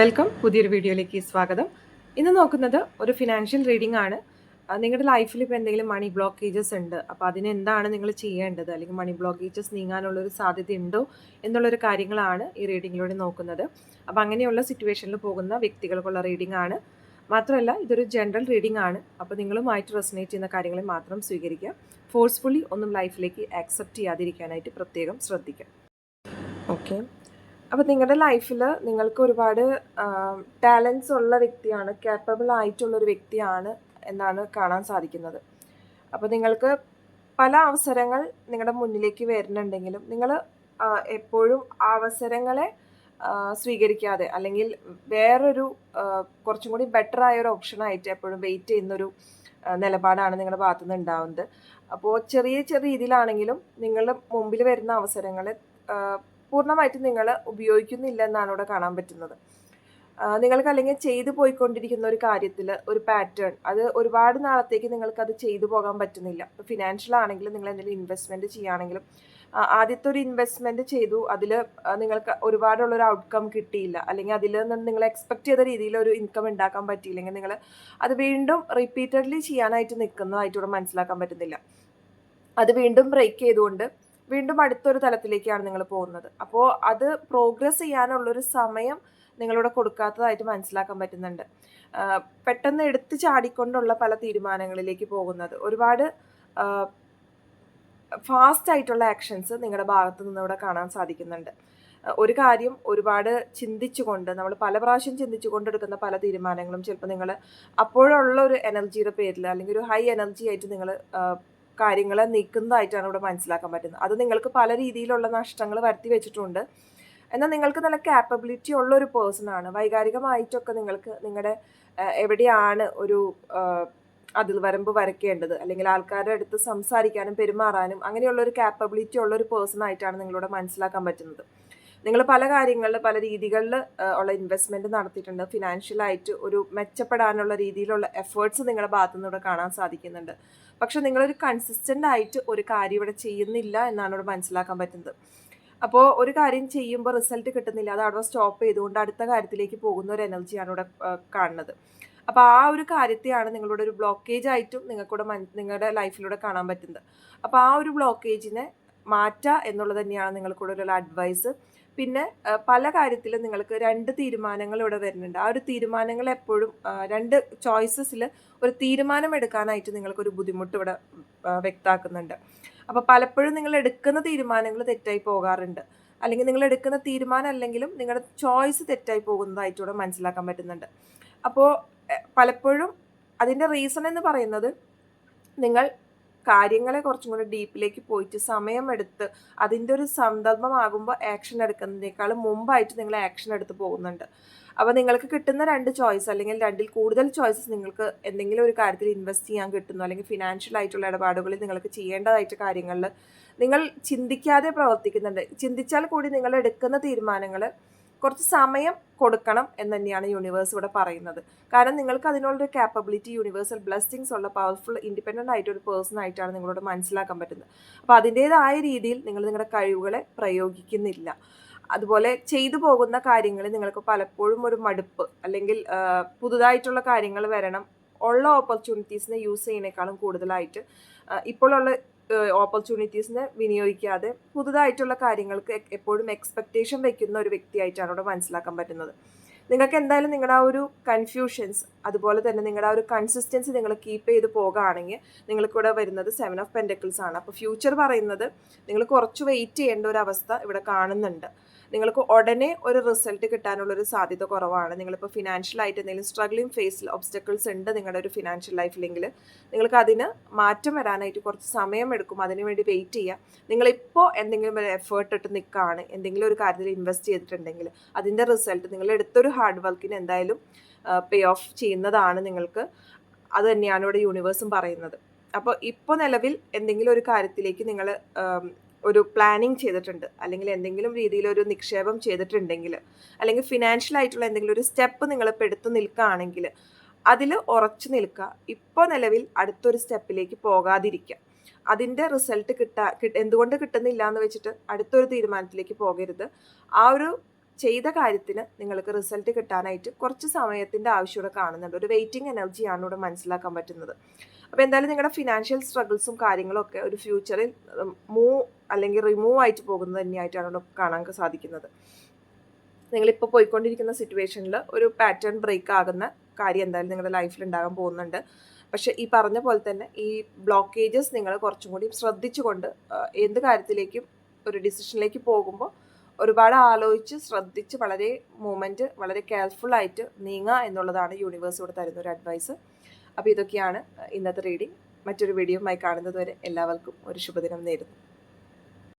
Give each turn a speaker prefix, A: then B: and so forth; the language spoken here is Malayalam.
A: വെൽക്കം. പുതിയൊരു വീഡിയോയിലേക്ക് സ്വാഗതം. ഇന്ന് നോക്കുന്നത് ഒരു ഫിനാൻഷ്യൽ റീഡിംഗ് ആണ്. നിങ്ങളുടെ ലൈഫിൽ ഇപ്പോൾ എന്തെങ്കിലും മണി ബ്ലോക്കേജസ് ഉണ്ട് അപ്പോൾ അതിന് എന്താണ് നിങ്ങൾ ചെയ്യേണ്ടത്? അല്ലെങ്കിൽ മണി ബ്ലോക്കേജസ് നീങ്ങാനുള്ളൊരു സാധ്യത ഉണ്ടോ എന്നുള്ളൊരു കാര്യങ്ങളാണ് ഈ റീഡിങ്ങിലൂടെ നോക്കുന്നത്. അപ്പോൾ അങ്ങനെയുള്ള സിറ്റുവേഷനിൽ പോകുന്ന വ്യക്തികൾക്കുള്ള റീഡിംഗ് ആണ്. മാത്രമല്ല ഇതൊരു ജനറൽ റീഡിംഗ് ആണ്. അപ്പോൾ നിങ്ങളുമായിട്ട് റെസനേറ്റ് ചെയ്യുന്ന കാര്യങ്ങളെ മാത്രം സ്വീകരിക്കുക. ഫോഴ്സ്ഫുള്ളി ഒന്നും ലൈഫിലേക്ക് ആക്സെപ്റ്റ് ചെയ്യാതിരിക്കാനായിട്ട് പ്രത്യേകം ശ്രദ്ധിക്കുക. ഓക്കെ അപ്പോൾ നിങ്ങളുടെ ലൈഫിൽ നിങ്ങൾക്ക് ഒരുപാട് ടാലൻസ് ഉള്ള വ്യക്തിയാണ് കേപ്പബിൾ ആയിട്ടുള്ളൊരു വ്യക്തിയാണ് എന്നാണ് കാണാൻ സാധിക്കുന്നത്. അപ്പോൾ നിങ്ങൾക്ക് പല അവസരങ്ങൾ നിങ്ങളുടെ മുന്നിലേക്ക് വരുന്നുണ്ടെങ്കിലും നിങ്ങൾ എപ്പോഴും അവസരങ്ങളെ സ്വീകരിക്കാതെ അല്ലെങ്കിൽ വേറൊരു കുറച്ചും കൂടി ബെറ്റർ ആയ ഒരു ഓപ്ഷനായിട്ട് എപ്പോഴും വെയിറ്റ് ചെയ്യുന്നൊരു നിലപാടാണ് നിങ്ങളുടെ ഭാഗത്തു നിന്ന് ഉണ്ടാവുന്നത്. അപ്പോൾ ചെറിയ ചെറിയ രീതിയിലാണെങ്കിലും നിങ്ങളുടെ മുമ്പിൽ വരുന്ന അവസരങ്ങളെ പൂർണമായിട്ടും നിങ്ങൾ ഉപയോഗിക്കുന്നില്ല എന്നാണ് ഇവിടെ കാണാൻ പറ്റുന്നത്. നിങ്ങൾക്ക് അല്ലെങ്കിൽ ചെയ്തു പോയിക്കൊണ്ടിരിക്കുന്ന ഒരു കാര്യത്തിൽ ഒരു പാറ്റേൺ അത് ഒരുപാട് നാളത്തേക്ക് നിങ്ങൾക്ക് അത് ചെയ്തു പോകാൻ പറ്റുന്നില്ല. ഇപ്പോൾ ഫിനാൻഷ്യൽ ആണെങ്കിലും നിങ്ങൾ എന്തെങ്കിലും ഇൻവെസ്റ്റ്മെന്റ് ചെയ്യുകയാണെങ്കിലും ആദ്യത്തെ ഒരു ഇൻവെസ്റ്റ്മെന്റ് ചെയ്തു അതിൽ നിങ്ങൾക്ക് ഒരുപാടുള്ളൊരു ഔട്ട്കം കിട്ടിയില്ല. അല്ലെങ്കിൽ അതിൽ നിന്ന് നിങ്ങൾ എക്സ്പെക്ട് ചെയ്ത രീതിയിൽ ഒരു ഇൻകം ഉണ്ടാക്കാൻ പറ്റിയില്ലെങ്കിൽ നിങ്ങൾ അത് വീണ്ടും റിപ്പീറ്റഡ്ലി ചെയ്യാനായിട്ട് നിൽക്കുന്നതായിട്ട് ഇവിടെ മനസ്സിലാക്കാൻ പറ്റുന്നില്ല. അത് വീണ്ടും ബ്രേക്ക് ചെയ്തുകൊണ്ട് വീണ്ടും അടുത്തൊരു തലത്തിലേക്കാണ് നിങ്ങൾ പോകുന്നത്. അപ്പോൾ അത് പ്രോഗ്രസ് ചെയ്യാനുള്ളൊരു സമയം നിങ്ങളിവിടെ കൊടുക്കാത്തതായിട്ട് മനസ്സിലാക്കാൻ പറ്റുന്നുണ്ട്. പെട്ടെന്ന് എടുത്തു ചാടിക്കൊണ്ടുള്ള പല തീരുമാനങ്ങളിലേക്ക് പോകുന്നത്. ഒരുപാട് ഫാസ്റ്റ് ആയിട്ടുള്ള ആക്ഷൻസ് നിങ്ങളുടെ ഭാഗത്ത് നിന്ന് ഇവിടെ കാണാൻ സാധിക്കുന്നുണ്ട്. ഒരു കാര്യം ഒരുപാട് ചിന്തിച്ചുകൊണ്ട് നമ്മൾ പല പ്രാവശ്യം ചിന്തിച്ചു കൊണ്ടെടുക്കുന്ന പല തീരുമാനങ്ങളും ചിലപ്പോൾ നിങ്ങൾ അപ്പോഴുള്ള ഒരു എനർജിയുടെ പേരിൽ അല്ലെങ്കിൽ ഒരു ഹൈ എനർജി ആയിട്ട് നിങ്ങൾ കാര്യങ്ങളെ നീക്കുന്നതായിട്ടാണ് ഇവിടെ മനസ്സിലാക്കാൻ പറ്റുന്നത്. അത് നിങ്ങൾക്ക് പല രീതിയിലുള്ള നഷ്ടങ്ങൾ വരുത്തി വെച്ചിട്ടുണ്ട്. എന്നാൽ നിങ്ങൾക്ക് നല്ല കാപ്പബിലിറ്റി ഉള്ള ഒരു പേഴ്സൺ ആണ്. വൈകാരികമായിട്ടൊക്കെ നിങ്ങൾക്ക് നിങ്ങളുടെ എവിടെയാണ് ഒരു അതിൽ വരമ്പ് വരയ്ക്കേണ്ടത്? അല്ലെങ്കിൽ ആൾക്കാരുടെ അടുത്ത് സംസാരിക്കാനും പെരുമാറാനും അങ്ങനെയുള്ള ഒരു കാപ്പബിലിറ്റി ഉള്ള ഒരു പേഴ്സൺ ആയിട്ടാണ് നിങ്ങളിവിടെ മനസ്സിലാക്കാൻ പറ്റുന്നത്. നിങ്ങൾ പല കാര്യങ്ങളിൽ പല രീതികളിൽ ഉള്ള ഇൻവെസ്റ്റ്മെന്റ് നടത്തിയിട്ടുണ്ട്. ഫിനാൻഷ്യലായിട്ട് ഒരു മെച്ചപ്പെടാനുള്ള രീതിയിലുള്ള എഫേർട്സ് നിങ്ങളുടെ ഭാഗത്തു ഇവിടെ കാണാൻ സാധിക്കുന്നുണ്ട്. പക്ഷെ നിങ്ങളൊരു കൺസിസ്റ്റന്റ് ആയിട്ട് ഒരു കാര്യം ഇവിടെ ചെയ്യുന്നില്ല എന്നാണ് ഇവിടെ മനസ്സിലാക്കാൻ പറ്റുന്നത്. അപ്പോൾ ഒരു കാര്യം ചെയ്യുമ്പോൾ റിസൾട്ട് കിട്ടുന്നില്ല അത് അവിടെ സ്റ്റോപ്പ് ചെയ്തുകൊണ്ട് അടുത്ത കാര്യത്തിലേക്ക് പോകുന്ന ഒരു എനർജിയാണ് ഇവിടെ കാണുന്നത്. അപ്പോൾ ആ ഒരു കാര്യത്തെയാണ് നിങ്ങളുടെ ഒരു ബ്ലോക്കേജ് ആയിട്ടും നിങ്ങൾക്കൂടെ നിങ്ങളുടെ ലൈഫിലൂടെ കാണാൻ പറ്റുന്നത്. അപ്പോൾ ആ ഒരു ബ്ലോക്കേജിനെ മാറ്റുക എന്നുള്ളത് തന്നെയാണ് നിങ്ങൾക്കൂടെ ഒരു അഡ്വൈസ് പിന്നെ പല കാര്യത്തിലും നിങ്ങൾക്ക് രണ്ട് തീരുമാനങ്ങൾ ഇവിടെ വരുന്നുണ്ട്. ആ ഒരു തീരുമാനങ്ങൾ എപ്പോഴും രണ്ട് ചോയ്സസിൽ ഒരു തീരുമാനം എടുക്കാനായിട്ട് നിങ്ങൾക്കൊരു ബുദ്ധിമുട്ട് ഇവിടെ വ്യക്താക്കുന്നുണ്ട്. അപ്പോൾ പലപ്പോഴും നിങ്ങൾ എടുക്കുന്ന തീരുമാനങ്ങൾ തെറ്റായി പോകാറുണ്ട്. അല്ലെങ്കിൽ നിങ്ങൾ എടുക്കുന്ന തീരുമാനം അല്ലെങ്കിലും നിങ്ങളുടെ ചോയ്സ് തെറ്റായി പോകുന്നതായിട്ട് ഇവിടെ മനസ്സിലാക്കാൻ പറ്റുന്നുണ്ട്. അപ്പോൾ പലപ്പോഴും അതിന്റെ റീസൺ എന്ന് പറയുന്നത് നിങ്ങൾ കാര്യങ്ങളെ കുറച്ചും കൂടി ഡീപ്പിലേക്ക് പോയിട്ട് സമയമെടുത്ത് അതിന്റെ ഒരു സന്ദർഭമാകുമ്പോൾ ആക്ഷൻ എടുക്കുന്നതിനേക്കാൾ മുമ്പായിട്ട് നിങ്ങൾ ആക്ഷൻ എടുത്ത് പോകുന്നുണ്ട്. അപ്പോൾ നിങ്ങൾക്ക് കിട്ടുന്ന രണ്ട് ചോയ്സ് അല്ലെങ്കിൽ രണ്ടിൽ കൂടുതൽ ചോയ്സസ് നിങ്ങൾക്ക് എന്തെങ്കിലും ഒരു കാര്യത്തിൽ ഇൻവെസ്റ്റ് ചെയ്യാൻ കിട്ടുന്നു അല്ലെങ്കിൽ ഫിനാൻഷ്യൽ ആയിട്ടുള്ള ഇടപാടുകളിൽ നിങ്ങൾക്ക് ചെയ്യേണ്ടതായിട്ട് കാര്യങ്ങളിൽ നിങ്ങൾ ചിന്തിക്കാതെ പ്രവർത്തിക്കുന്നുണ്ട്. ചിന്തിച്ചാൽ കൂടി നിങ്ങൾ എടുക്കുന്ന തീരുമാനങ്ങൾ കുറച്ച് സമയം കൊടുക്കണം എന്ന് തന്നെയാണ് യൂണിവേഴ്സ് ഇവിടെ പറയുന്നത്. കാരണം നിങ്ങൾക്ക് അതിനുള്ളൊരു കാപ്പബിലിറ്റി യൂണിവേഴ്സൽ ബ്ലെസ്സിങ്സ് ഉള്ള പവർഫുൾ ഇൻഡിപെൻഡന്റ് ആയിട്ട് ഒരു പേഴ്സൺ ആയിട്ടാണ് നിങ്ങളോട് മനസ്സിലാക്കാൻ പറ്റുന്നത്. അപ്പോൾ അതിന്റേതായ രീതിയിൽ നിങ്ങൾ നിങ്ങളുടെ കഴിവുകളെ പ്രയോഗിക്കുന്നില്ല. അതുപോലെ ചെയ്തു പോകുന്ന കാര്യങ്ങളിൽ നിങ്ങൾക്ക് പലപ്പോഴും ഒരു മടുപ്പ് അല്ലെങ്കിൽ പുതുതായിട്ടുള്ള കാര്യങ്ങൾ വരണം ഉള്ള ഓപ്പർച്യൂണിറ്റീസിനെ യൂസ് ചെയ്യുന്നതിനേക്കാളും കൂടുതലായിട്ട് ഇപ്പോഴുള്ള ഓപ്പർച്യൂണിറ്റീസിനെ വിനിയോഗിക്കാതെ പുതുതായിട്ടുള്ള കാര്യങ്ങൾക്ക് എപ്പോഴും എക്സ്പെക്റ്റേഷൻ വെക്കുന്ന ഒരു വ്യക്തിയായിട്ടാണ് അവിടെ മനസ്സിലാക്കാൻ പറ്റുന്നത്. നിങ്ങൾക്ക് എന്തായാലും നിങ്ങളുടെ ആ ഒരു കൺഫ്യൂഷൻസ് അതുപോലെ തന്നെ നിങ്ങളുടെ ആ ഒരു കൺസിസ്റ്റൻസി നിങ്ങൾ കീപ്പ് ചെയ്ത് പോകുകയാണെങ്കിൽ നിങ്ങൾക്കിവിടെ വരുന്നത് സെവൻ ഓഫ് പെൻഡക്കിൾസ് ആണ്. അപ്പോൾ ഫ്യൂച്ചർ പറയുന്നത് നിങ്ങൾ കുറച്ച് വെയിറ്റ് ചെയ്യേണ്ട ഒരു അവസ്ഥ ഇവിടെ കാണുന്നുണ്ട്. നിങ്ങൾക്ക് ഉടനെ ഒരു റിസൾട്ട് കിട്ടാനുള്ളൊരു സാധ്യത കുറവാണ്. നിങ്ങളിപ്പോൾ ഫിനാൻഷ്യലായിട്ട് എന്തെങ്കിലും സ്ട്രഗ്ലിംഗ് ഫേസിൽ ഒബ്സ്റ്റക്കിൾസ് ഉണ്ട് നിങ്ങളുടെ ഒരു ഫിനാൻഷ്യൽ ലൈഫിലെങ്കിൽ നിങ്ങൾക്ക് അതിന് മാറ്റം വരാനായിട്ട് കുറച്ച് സമയം എടുക്കും അതിനുവേണ്ടി വെയിറ്റ് ചെയ്യുക നിങ്ങളിപ്പോൾ എന്തെങ്കിലും ഒരു എഫേർട്ട് ഇട്ട് നിൽക്കുകയാണ് എന്തെങ്കിലും ഒരു കാര്യത്തിൽ ഇൻവെസ്റ്റ് ചെയ്തിട്ടുണ്ടെങ്കിൽ അതിന്റെ റിസൾട്ട് നിങ്ങൾ എടുത്തൊരു ഹാർഡ് വർക്കിന് എന്തായാലും പേ ഓഫ് ചെയ്യുന്നതാണ് നിങ്ങൾക്ക് അത് തന്നെയാണ് ഇവിടെ യൂണിവേഴ്സും പറയുന്നത്. അപ്പോൾ ഇപ്പോൾ നിലവിൽ എന്തെങ്കിലും ഒരു കാര്യത്തിലേക്ക് നിങ്ങൾ ഒരു പ്ലാനിങ് ചെയ്തിട്ടുണ്ട്. അല്ലെങ്കിൽ എന്തെങ്കിലും രീതിയിൽ ഒരു നിക്ഷേപം ചെയ്തിട്ടുണ്ടെങ്കിൽ അല്ലെങ്കിൽ ഫിനാൻഷ്യൽ ആയിട്ടുള്ള എന്തെങ്കിലും ഒരു സ്റ്റെപ്പ് നിങ്ങൾ പെടുത്തു നിൽക്കുകയാണെങ്കിൽ അതിൽ ഉറച്ചു നിൽക്കുക. ഇപ്പോൾ നിലവിൽ അടുത്തൊരു സ്റ്റെപ്പിലേക്ക് പോകാതിരിക്കുക. അതിന്റെ റിസൾട്ട് കിട്ടാ എന്തുകൊണ്ട് കിട്ടുന്നില്ല എന്ന് വെച്ചിട്ട് അടുത്തൊരു തീരുമാനത്തിലേക്ക് പോകരുത്. ആ ഒരു ചെയ്ത കാര്യത്തിന് നിങ്ങൾക്ക് റിസൾട്ട് കിട്ടാനായിട്ട് കുറച്ച് സമയത്തിന്റെ ആവശ്യമൂടെ കാണുന്നുണ്ട്. ഒരു വെയിറ്റിംഗ് എനർജിയാണ് ഇവിടെ മനസ്സിലാക്കാൻ പറ്റുന്നത്. അപ്പോൾ എന്തായാലും നിങ്ങളുടെ ഫിനാൻഷ്യൽ സ്ട്രഗിൾസും കാര്യങ്ങളൊക്കെ ഒരു ഫ്യൂച്ചറിൽ മൂവ് അല്ലെങ്കിൽ റിമൂവ് ആയിട്ട് പോകുന്നത് തന്നെയായിട്ടാണ് കാണാൻ സാധിക്കുന്നത്. നിങ്ങളിപ്പോൾ പോയിക്കൊണ്ടിരിക്കുന്ന സിറ്റുവേഷനിൽ ഒരു പാറ്റേൺ ബ്രേക്ക് ആകുന്ന കാര്യം എന്തായാലും നിങ്ങളുടെ ലൈഫിൽ ഉണ്ടാകാൻ പോകുന്നുണ്ട്. പക്ഷേ ഈ പറഞ്ഞ പോലെ തന്നെ ഈ ബ്ലോക്കേജസ് നിങ്ങൾ കുറച്ചും കൂടി ശ്രദ്ധിച്ചുകൊണ്ട് എന്ത് കാര്യത്തിലേക്കും ഒരു ഡിസിഷനിലേക്ക് പോകുമ്പോൾ ഒരുപാട് ആലോചിച്ച് ശ്രദ്ധിച്ച് വളരെ മൂമെന്റ് വളരെ കെയർഫുൾ ആയിട്ട് നീങ്ങുക എന്നുള്ളതാണ് യൂണിവേഴ്സ് ഇവിടെ തരുന്ന ഒരു അഡ്വൈസ് അപ്പോൾ ഇതൊക്കെയാണ് ഇന്നത്തെ റീഡിംഗ് മറ്റൊരു വീഡിയോയുമായി കാണുന്നത് വരെ എല്ലാവർക്കും ഒരു ശുഭദിനം നേരുന്നു.